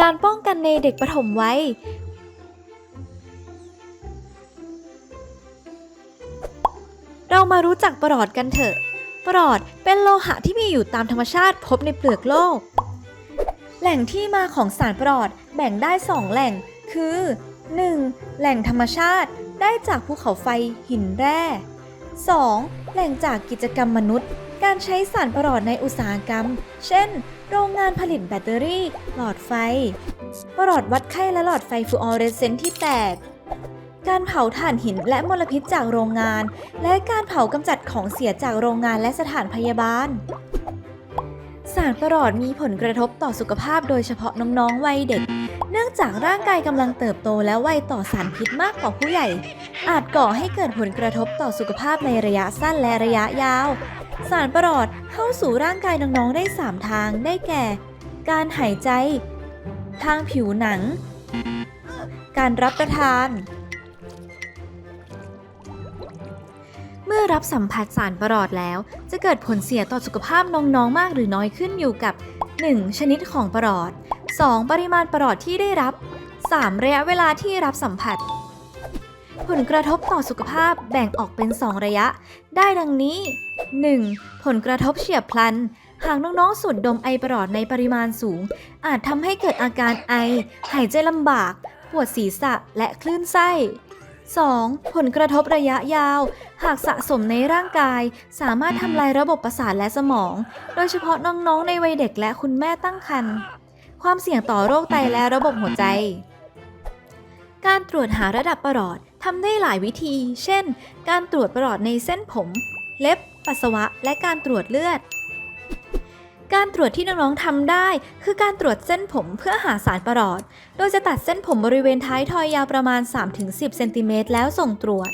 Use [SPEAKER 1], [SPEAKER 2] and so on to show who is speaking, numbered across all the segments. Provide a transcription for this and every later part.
[SPEAKER 1] การป้องกันในเด็กปฐมวัยเรามารู้จักประหลอดกันเถอะ ประหลอดเป็นโลหะที่มีอยู่ตามธรรมชาติพบในเปลือกโลก แหล่งที่มาของสารประหลอดแบ่งได้ 2 แหล่ง คือ 1. แหล่งธรรมชาติได้จากภูเขาไฟหินแร่ 2. แหล่งจากกิจกรรมมนุษย์ การใช้สารประหลอดในอุตสาหกรรม เช่น โรงงานผลิตแบตเตอรี่ หลอดไฟ ประหลอดวัดไข้และหลอดไฟฟลูออเรสเซนต์ที่แตก การเผาถ่านหินและมลพิษจากโรงงาน และการเผากำจัดของเสียจากโรงงานและสถานพยาบาล สารประหลอดมีผลกระทบต่อสุขภาพโดยเฉพาะน้องๆวัยเด็ก เนื่องจากร่างกายกำลังเติบโตและไวต่อสารพิษมากกว่าผู้ใหญ่ อาจก่อให้เกิดผลกระทบต่อสุขภาพในระยะสั้นและระยะยาว สารประหลอดเข้าสู่ร่างกายน้องๆได้ 3 ทางได้แก่ การหายใจ ทางผิวหนัง การรับประทาน เมื่อรับสัมผัสสารประหลอดแล้ว จะเกิดผลเสียต่อสุขภาพน้องๆมากหรือน้อยขึ้นอยู่กับ 1. ชนิดของประหลอด 2. ปริมาณประหลอดที่ได้รับ 3. ระยะเวลาที่รับสัมผัส ผลกระทบต่อสุขภาพแบ่งออกเป็น 2 ระยะ ได้ดังนี้ 1. ผลกระทบเฉียบพลัน หากน้องๆสูดดมไอประหลอดในปริมาณสูง อาจทำให้เกิดอาการไอ หายใจลำบาก ปวดศีรษะและคลื่นไส้ 2. ผลกระทบระยะยาว หากสะสมในร่างกาย สามารถทำลายระบบประสาทและสมอง โดยเฉพาะน้องๆในวัยเด็กและคุณแม่ตั้งครรภ์ ความเสี่ยงต่อโรคไตและระบบหัวใจ การตรวจหาระดับประหลอดทำได้หลายวิธี เช่น การตรวจประหลอดในเส้นผม เล็บ ปัสสาวะ และการตรวจเลือด การตรวจที่น้องๆทำได้ คือการตรวจเส้นผมเพื่อหาสารประหลอด โดยจะตัดเส้นผมบริเวณท้ายทอยยาวประมาณ 3-10 เซนติเมตรแล้วส่งตรวจ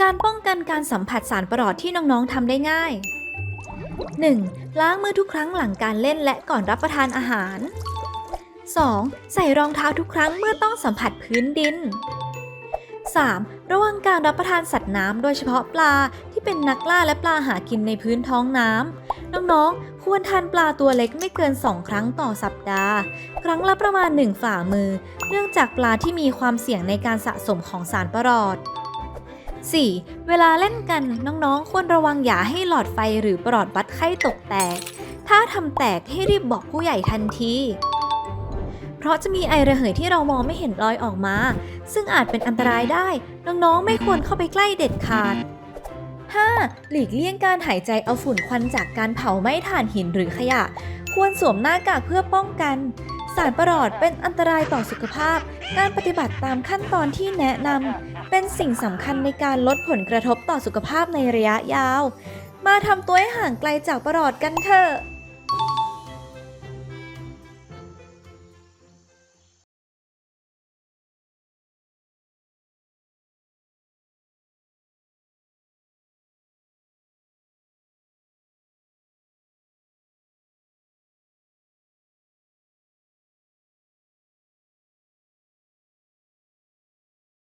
[SPEAKER 1] การป้องกันการสัมผัสสารประหลอดที่น้องๆทำได้ง่าย 1. ล้างมือทุกครั้งหลังการเล่นและก่อนรับประทานอาหาร 2. ใส่รองเท้าทุกครั้งเมื่อต้องสัมผัสพื้นดิน 3. ระวังการรับประทานสัตว์น้ำโดยเฉพาะปลาที่เป็นนักล่าและปลาหากินในพื้นท้องน้ำน้องๆ ควรทานปลาตัวเล็กไม่เกิน 2 ครั้งต่อสัปดาห์ ครั้งละประมาณ 1 ฝ่ามือ เนื่องจากปลาที่มีความเสี่ยงในการสะสมของสารประหลอด 4. เวลาเล่นกันน้องๆ ควรระวังอย่าให้หลอดไฟหรือปลอดวัดไข้ตกแตก ถ้าทำแตกให้รีบบอกผู้ใหญ่ทันที เพราะจะมีไอระเหยที่เรามองไม่เห็นลอยออกมา ซึ่งอาจเป็นอันตรายได้ น้องๆ ไม่ควรเข้าไปใกล้เด็ดขาด 5. หลีกเลี่ยงการหายใจเอาฝุ่นควันจากการเผาไหม้ถ่านหินหรือขยะ ควรสวมหน้ากากเพื่อป้องกัน สารประหลอดเป็นอันตรายต่อสุขภาพ การปฏิบัติตามขั้นตอนที่แนะนำเป็นสิ่งสำคัญในการลดผลกระทบต่อสุขภาพในระยะยาว มาทำตัวให้ห่างไกลจากประหลอดกันเถอะ